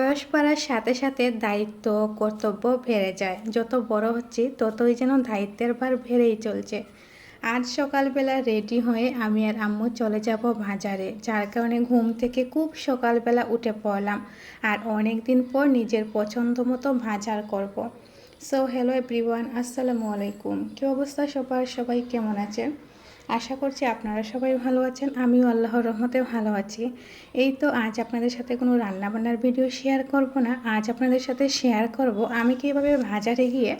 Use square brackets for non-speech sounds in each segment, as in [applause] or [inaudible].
বয়স বাড়ার সাথে সাথে দায়িত্ব, কর্তব্য বেড়ে যায়। যত বড় হচ্ছি, ততই যেন দায়িত্বের ভার বেড়েই চলছে। আজ সকালবেলা রেডি হয়ে আমি আর আম্মু চলে যাব বাজারে, যার কারণে ঘুম থেকে খুব সকালবেলা উঠে পড়লাম আর অনেক দিন পর নিজের পছন্দ মতো বাজার করব। সো হ্যালো এভরিওয়ান আসসালামু আলাইকুম। কী অবস্থা সবার? সবাই কেমন আছে আশা করছি আপনারা সবাই ভালো আছেন। আমিও আল্লাহর রহমতে ভালো আছি। এই তো আজ আপনাদের সাথে কোনো রান্নাবান্নার ভিডিও শেয়ার করব না। আজ আপনাদের সাথে শেয়ার করব আমি কীভাবে বাজারে গিয়ে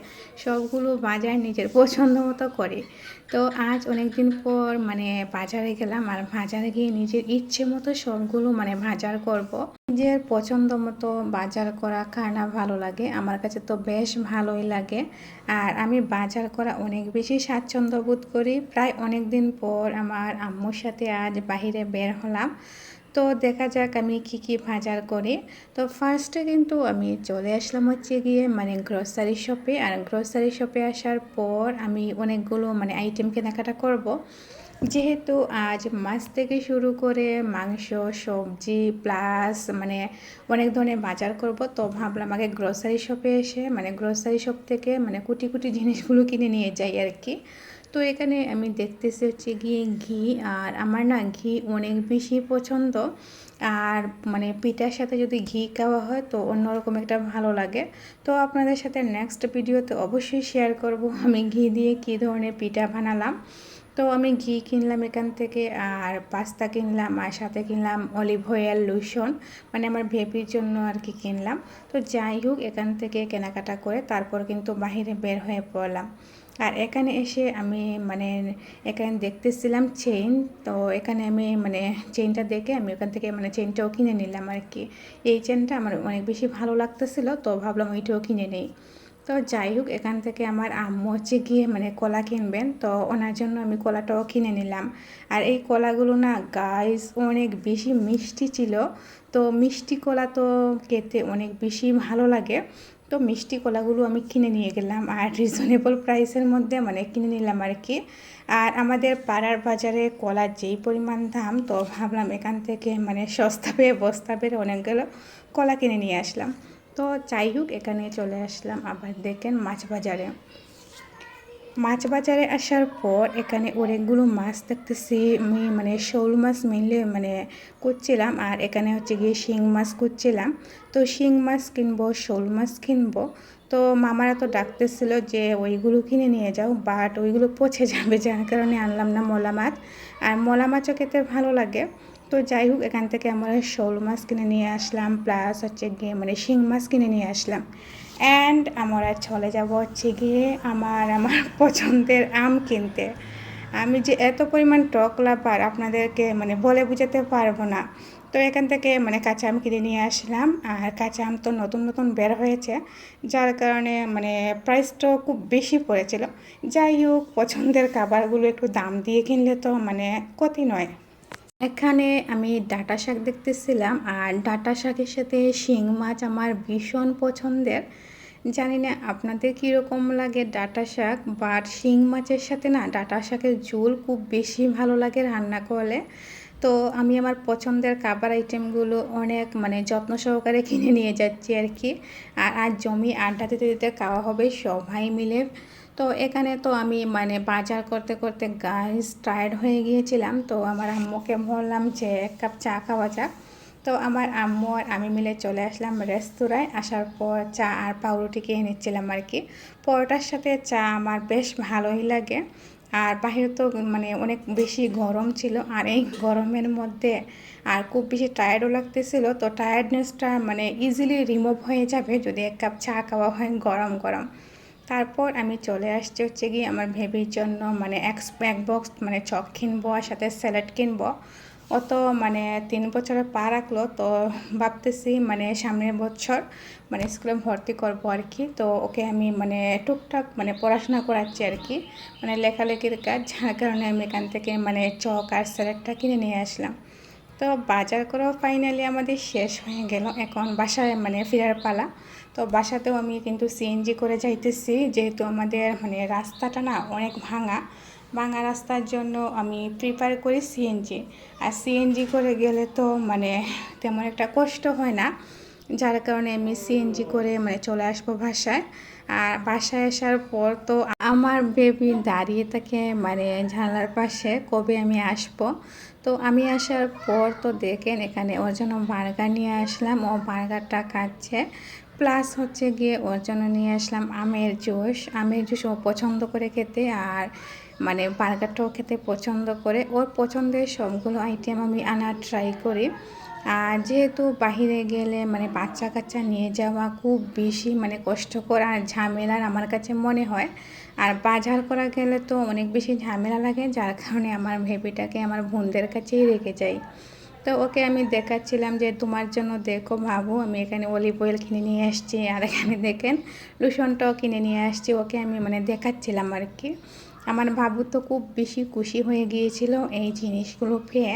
সবগুলো বাজার নিজের পছন্দ মতো করি। তো আজ অনেক দিন পর মানে বাজারে গেলাম আর বাজারে গিয়ে নিজের ইচ্ছে মতো সবগুলো মানে বাজার করব। নিজের পছন্দ মতো বাজার করা খানা ভালো লাগে। আমার কাছে তো বেশ ভালোই লাগে। আর আমি বাজার করা অনেক বেশি স্বাচ্ছন্দ্য বোধ করি। প্রায় অনেক দিন পর আমার আম্মুর সাথে আজ বাহিরে বের হলাম। তো দেখা যাক আমি কি কি বাজার করি। তো ফার্স্টে কিন্তু আমি চলে আসলাম হচ্ছে গিয়ে মানে গ্রসারি শপে আর গ্রসারি শপে আসার পর আমি অনেকগুলো মানে আইটেম কেনাকাটা করব। যেহেতু আজ মাছ থেকে শুরু করে মাংস, সবজি প্লাস মানে অনেক ধরনের বাজার করব, তো ভাবলাম আগে গ্রসারি শপে এসে মানে গ্রসারি শপ থেকে মানে কুটি কুটি জিনিসগুলো কিনে নিয়ে যাই আর কি। তো এখানে আমি দেখতেছি হচ্ছে গিয়ে ঘি, আর আমার না ঘি অনেক বেশি পছন্দ। আর মানে পিঠার সাথে যদি ঘি খাওয়া হয়, তো অন্যরকম একটা ভালো লাগে। তো আপনাদের সাথে নেক্সট ভিডিওতে অবশ্যই শেয়ার করব, আমি ঘি দিয়ে কী ধরনের পিঠা বানালাম। তো আমি ঘি কিনলাম এখান থেকে আর পাস্তা কিনলাম আর সাথে কিনলাম অলিভ অয়েল লুসন মানে আমার ভেপির জন্য আর কি কিনলাম। তো যাই হোক, এখান থেকে কেনাকাটা করে তারপর কিন্তু বাহিরে বের হয়ে পড়লাম। আর এখানে এসে আমি মানে এখানে দেখতেছিলাম চেইন তো এখানে আমি মানে চেইনটা দেখে আমি ওখান থেকে মানে চেইনটাও কিনে নিলাম আর কি। এই চেইনটা আমার অনেক বেশি ভালো লাগতেছিলো, তো ভাবলাম ওইটাও কিনে নেই। তো যাই হোক, এখান থেকে আমার আম্মু হচ্ছে গিয়ে মানে কলা কিনবেন। তো ওনার জন্য আমি কলাটাও কিনে নিলাম। আর এই কলাগুলো না গাইস অনেক বেশি মিষ্টি ছিল। তো মিষ্টি কলা তো খেতে অনেক বেশি ভালো লাগে। তো মিষ্টি কলাগুলো আমি কিনে নিয়ে গেলাম আর রিজনেবল প্রাইসের মধ্যে মানে কিনে নিলাম আর কি আর আমাদের পাড়ার বাজারে কলার যেই পরিমাণ দাম, তো ভাবলাম এখান থেকে মানে সস্তা পেয়ে বস্তা পেয়ে অনেকগুলো কলা কিনে নিয়ে আসলাম। তো যাই হোক এখানে চলে আসলাম আবার দেখেন মাছ বাজারে। মাছ বাজারে আসার পর এখানে অনেকগুলো মাছ দেখতেছি আমি মানে শোল মাছ মিলে মানে করছিলাম আর এখানে হচ্ছে গিয়ে শিং মাছ করছিলাম তো শিং মাছ কিনবো, শোল মাছ কিনবো। তো মামারা তো ডাকতেছিল যে ওইগুলো কিনে নিয়ে যাও বাট ওইগুলো পচে যাবে, যার কারণে আনলাম না মলা মাছ। আর মলা মাছও খেতে ভালো লাগে। তো যাই হোক, এখান থেকে আমরা শোল মাছ কিনে নিয়ে আসলাম প্লাস হচ্ছে গিয়ে মানে শিং মাছ কিনে নিয়ে আসলাম। অ্যান্ড আমরা চলে যাব হচ্ছে গিয়ে আমার আমার [laughs] পছন্দের আম কিনতে। আমি যে এত পরিমাণ টক লাভার আপনাদেরকে মানে বলে বুঝাতে পারব না। তো এখান থেকে মানে কাঁচা আম কিনে নিয়ে আসলাম, আর কাঁচা আম তো নতুন নতুন বের হয়েছে। যার কারণে মানে প্রাইসটাও খুব বেশি পড়েছিল। যাই হোক, পছন্দের খাবারগুলো একটু দাম দিয়ে কিনলে তো মানে ক্ষতি নয়। এখানে আমি ডাটা শাক দেখতেছিলাম আর ডাটা শাকের সাথে শিং মাছ আমার ভীষণ পছন্দের। জানি না আপনাদের কীরকম লাগে ডাটা শাক, বাট শিং মাছের সাথে না ডাটা শাকের ঝোল খুব বেশি ভালো লাগে রান্না করলে। তো আমি আমার পছন্দের খাবার আইটেমগুলো অনেক মানে যত্ন সহকারে কিনে নিয়ে যাচ্ছি আর কি। আর আজ জমি আড্ডা দিতে দিতে খাওয়া হবে সবাই মিলে। তো এখানে তো আমি মানে বাজার করতে করতে গাইস টায়ার্ড হয়ে গিয়েছিলাম। তো আমার আম্মুকে বললাম যে এক কাপ চা খাওয়া যাক। তো আমার আম্মু আর আমি মিলে চলে আসলাম রেস্তোরাঁয়। আসার পর চা আর পাউরুটি খেয়ে নিচ্ছিলাম আর কি। পরোটার সাথে চা আমার বেশ ভালোই লাগে। আর বাহিরে তো মানে অনেক বেশি গরম ছিল। আর এই গরমের মধ্যে আর খুব বেশি টায়ার্ডও লাগতেছিল। তো টায়ার্ডনেসটা মানে ইজিলি রিমুভ হয়ে যাবে। যদি এক কাপ চা খাওয়া হয় গরম গরম। তারপর আমি চলে আসছি হচ্ছে গিয়ে আমার ভেবির জন্য মানে এক এক বক্স মানে চক কিনবো আর সাথে স্যালাড কিনবো। অত মানে তিন বছরে পা রাখল, তো ভাবতেছি মানে সামনের বছর মানে স্কুলে ভর্তি করব আর কি। তো ওকে আমি মানে টুকটাক মানে পড়াশোনা করাচ্ছি আর কি মানে লেখালেখির কাজ। যার কারণে আমি এখান থেকে মানে চক আর স্যালাডটা কিনে নিয়ে আসলাম। তো বাজার করেও ফাইনালি আমাদের শেষ হয়ে গেল এখন বাসায় মানে ফেরার পালা। তো বাসাতেও আমি কিন্তু সিএনজি করে যাইতেছি, যেহেতু আমাদের মানে রাস্তাটা না অনেক ভাঙা। ভাঙা রাস্তার জন্য আমি প্রিপেয়ার করি সিএনজি আর সিএনজি করে গেলে তো মানে তেমন একটা কষ্ট হয় না। যার কারণে আমি সিএনজি করে মানে চলে আসব বাসায়। আর বাসায় আসার পর তো আমার বেবি দাঁড়িয়ে থাকে মানে জানলার পাশে, কবে আমি আসব? তো আমি আসার পর তো দেখেন এখানে ওর জন্য বার্গার নিয়ে আসলাম, ও বার্গারটা খাচ্ছে। প্লাস হচ্ছে গিয়ে ওর জন্য নিয়ে আসলাম আমের জুস। আমের জুস ও পছন্দ করে খেতে আর মানে বার্গারটাও খেতে পছন্দ করে। ওর পছন্দের সবগুলো আইটেম আমি আনার ট্রাই করি। আর যেহেতু বাহিরে গেলে মানে বাচ্চা কাচ্চা নিয়ে যাওয়া খুব বেশি মানে কষ্টকর আর ঝামেলার আমার কাছে মনে হয়। আর বাজার করা গেলে তো অনেক বেশি ঝামেলা লাগে, যার কারণে আমার ভেবিটাকে আমার বোনদের কাছেই রেখে যাই। তো ওকে আমি দেখাচ্ছিলাম যে, তোমার জন্য দেখো ভাবু আমি এখানে অলিভ অয়েল কিনে নিয়ে আসছি, আর এখানে দেখেন লুসনটাও কিনে নিয়ে আসছি। ওকে আমি মানে দেখাচ্ছিলাম আর কি। আমার বাবু তো খুব বেশি খুশি হয়ে গিয়েছিল এই জিনিসগুলো পেয়ে।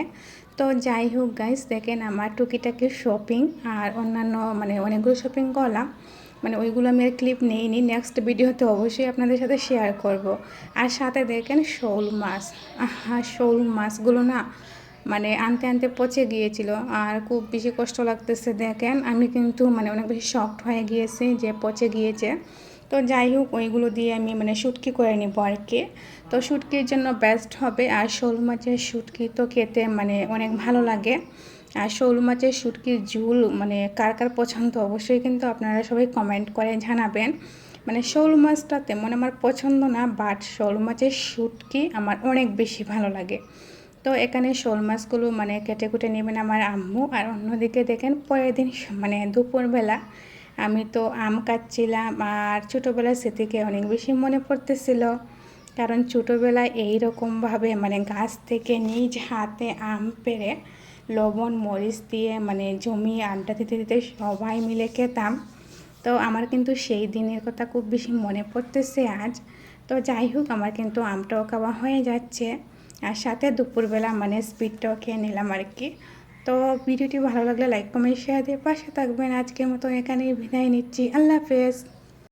তো যাই হোক গাইস দেখেন আমার টুকিটাকি শপিং আর অন্যান্য মানে অনেকগুলো শপিং করলাম। মানে ওইগুলো আমি আর ক্লিপ নেইনি। নেক্সট ভিডিওতে অবশ্যই আপনাদের সাথে শেয়ার করব। আর সাথে দেখেন শোল মাছ। হ্যাঁ শোল মাছগুলো না মানে আনতে আনতে পচে গিয়েছিল। আর খুব বেশি কষ্ট লাগতেছে, দেখেন। আমি কিন্তু মানে অনেক বেশি শক্ট হয়ে গিয়েছি যে পচে গিয়েছে। তো যাই হোক, ওইগুলো দিয়ে আমি মানে শুটকি করে নিব আর কি। তো শুটকির জন্য বেস্ট হবে, আর শোল মাছের শুটকি তো খেতে মানে অনেক ভালো লাগে। আর শোল মাছের শুটকির ঝুল মানে কার কার পছন্দ অবশ্যই কিন্তু আপনারা সবাই কমেন্ট করে জানাবেন। মানে শোল মাছটা তেমন আমার পছন্দ না বাট শোল মাছের শুটকি আমার অনেক বেশি ভালো লাগে। তো এখানে শোল মাছগুলো মানে কেটে কুটে নেবেন আমার আম্মু, আর অন্যদিকে দেখেন পরের দিন মানে দুপুরবেলা আমি তো আম কাটছিলাম আর ছোটোবেলার স্মৃতিকে অনেক বেশি মনে পড়তেছিল। কারণ ছোটোবেলায় এইরকমভাবে মানে গাছ থেকে নিজ হাতে আম পেড়ে লবণ, মরিচ দিয়ে মানে জমি আড্ডা দিতে দিতে সবাই মিলে খেতাম। তো আমার কিন্তু সেই দিনের কথা খুব বেশি মনে পড়তেছে আজ। তো যাই হোক, আমার কিন্তু আমটাও খাওয়া হয়ে যাচ্ছে। আর সাথে দুপুরবেলা মানে স্পিডটাও খেয়ে নিলাম আর কি। তো ভিডিওটি ভালো লাগলে লাইক কমেন্ট শেয়ার দিয়ে পাশে থাকবেন। আজকের মতো এখানেই বিদায় নিচ্ছি। আল্লাহ হাফেজ।